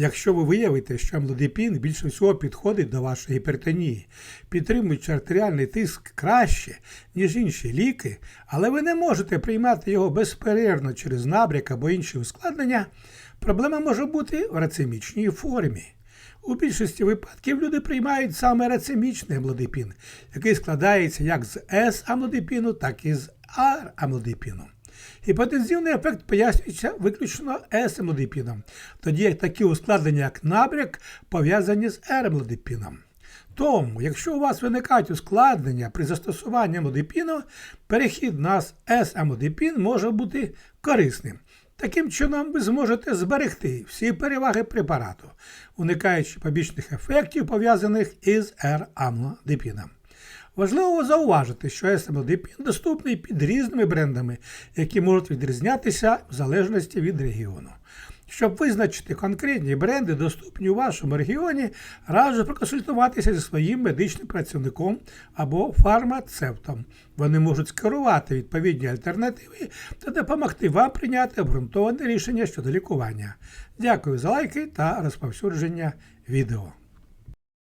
Якщо ви виявите, що амлодипін більше всього підходить до вашої гіпертонії, підтримуючи артеріальний тиск краще, ніж інші ліки, але ви не можете приймати його безперервно через набряк або інші ускладнення, проблема може бути в рацемічній формі. У більшості випадків люди приймають саме рацемічний амлодипін, який складається як з С-амлодипіну, так і з Р-амлодипіну. Гіпотензивний ефект пояснюється виключно С-амлодипіном, тоді як такі ускладнення, як набряк, пов'язані з Р-амлодипіном. Тому, якщо у вас виникають ускладнення при застосуванні амлодипіну, перехід на С-амлодипін може бути корисним. Таким чином, ви зможете зберегти всі переваги препарату, уникаючи побічних ефектів, пов'язаних із Р-амлодипіном. Важливо зауважити, що S-амлодипін доступний під різними брендами, які можуть відрізнятися в залежності від регіону. Щоб визначити конкретні бренди, доступні у вашому регіоні, раджу проконсультуватися зі своїм медичним працівником або фармацевтом. Вони можуть скерувати відповідні альтернативи та допомогти вам прийняти обґрунтоване рішення щодо лікування. Дякую за лайки та розповсюдження відео.